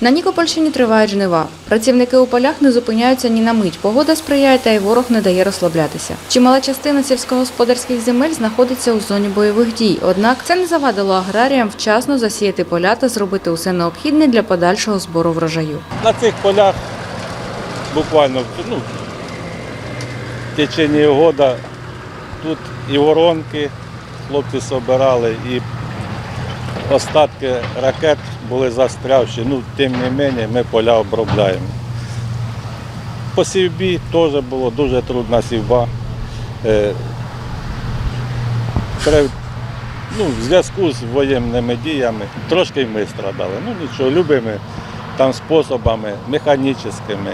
На Нікопольщині тривають жнива. Працівники у полях не зупиняються ні на мить. Погода сприяє, та й ворог не дає розслаблятися. Чимала частина сільськогосподарських земель знаходиться у зоні бойових дій. Однак це не завадило аграріям вчасно засіяти поля та зробити усе необхідне для подальшого збору врожаю. На цих полях буквально ну, в течение года тут і воронки хлопці собирали, і остатки ракет були застрявші. Ну, тим не менше, ми поля обробляємо. По сівбі теж було дуже трудна сівба. Е, ну, в зв'язку з воєнними діями трошки ми страдали. Ну нічого, любими там способами, механічними.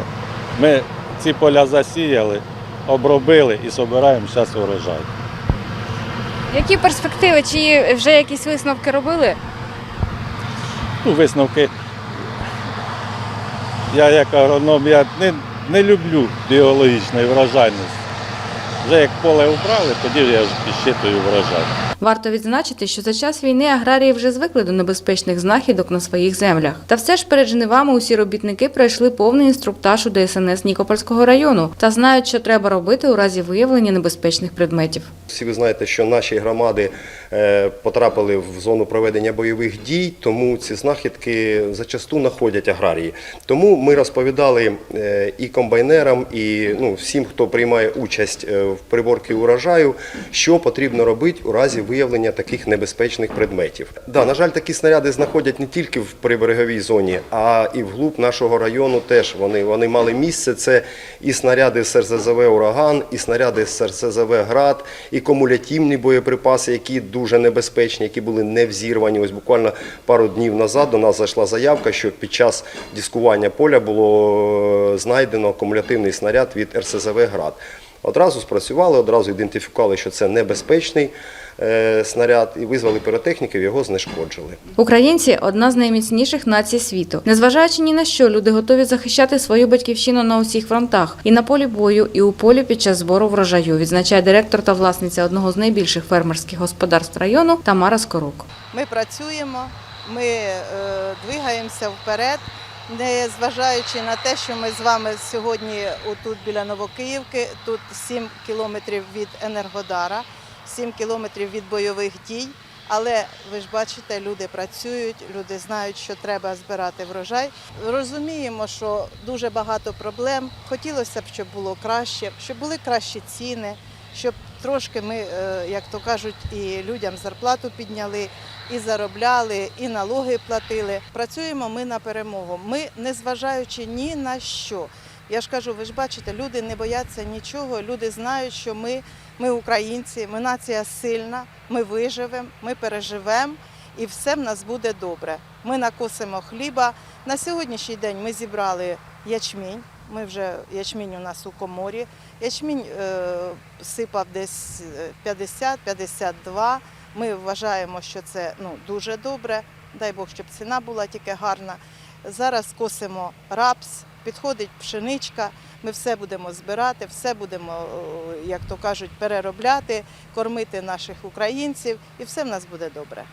Ми ці поля засіяли, обробили і збираємо зараз урожай. Які перспективи? Чи вже якісь висновки робили? Ну, висновки. Я як агроном, я не, не люблю біологічної врожайності. Вже як поле убрали, тоді я підсчитую врожай. Варто відзначити, що за час війни аграрії вже звикли до небезпечних знахідок на своїх землях. Та все ж перед жнивами усі робітники пройшли повний інструктаж у ДСНС Нікопольського району та знають, що треба робити у разі виявлення небезпечних предметів. Всі ви знаєте, що наші громади е, потрапили в зону проведення бойових дій, тому ці знахідки зачасту знаходять аграрії. Тому ми розповідали е, і комбайнерам, і ну, всім, хто приймає участь е, в приборці урожаю, що потрібно робити у разі виявлення таких небезпечних предметів. Да, на жаль, такі снаряди знаходять не тільки в прибереговій зоні, а і вглуб нашого району теж вони, вони мали місце. Це і снаряди з РСЗВ Ураган, і снаряди з РСЗВ Град, і кумулятивні боєприпаси, які дуже небезпечні, які були не взірвані. Ось буквально пару днів назад до нас зайшла заявка, що під час дискування поля було е, знайдено кумулятивний снаряд від РСЗВ Град. Одразу спрацювали, одразу ідентифікували, що це небезпечний е, снаряд, і визвали піротехніків, його знешкоджили. Українці одна з найміцніших націй світу. Незважаючи ні на що, люди готові захищати свою батьківщину на усіх фронтах і на полі бою, і у полі під час збору врожаю, відзначає директор та власниця одного з найбільших фермерських господарств району Тамара Скорук. Ми працюємо, ми е, двигаємося вперед, не зважаючи на те, що ми з вами сьогодні отут біля Новокиївки, тут 7 кілометрів від Енергодара, 7 кілометрів від бойових дій. Але ви ж бачите, люди працюють, люди знають, що треба збирати врожай. Розуміємо, що дуже багато проблем. Хотілося б, щоб було краще, щоб були кращі ціни, щоб трошки ми, е, як то кажуть, і людям зарплату підняли, і заробляли, і налоги платили. Працюємо ми на перемогу. Ми не зважаючи ні на що. Я ж кажу, ви ж бачите, люди не бояться нічого. Люди знають, що ми, ми українці, ми нація сильна, ми виживемо, ми переживемо і все в нас буде добре. Ми накосимо хліба. На сьогоднішній день ми зібрали ячмінь. Ми вже ячмінь у нас у коморі. Ячмінь е, сипав десь е, 50-52. Ми вважаємо, що це ну, дуже добре. Дай Бог, щоб ціна була тільки гарна. Зараз косимо рапс, підходить пшеничка. Ми все будемо збирати, все будемо, е, як то кажуть, переробляти, кормити наших українців, і все в нас буде добре.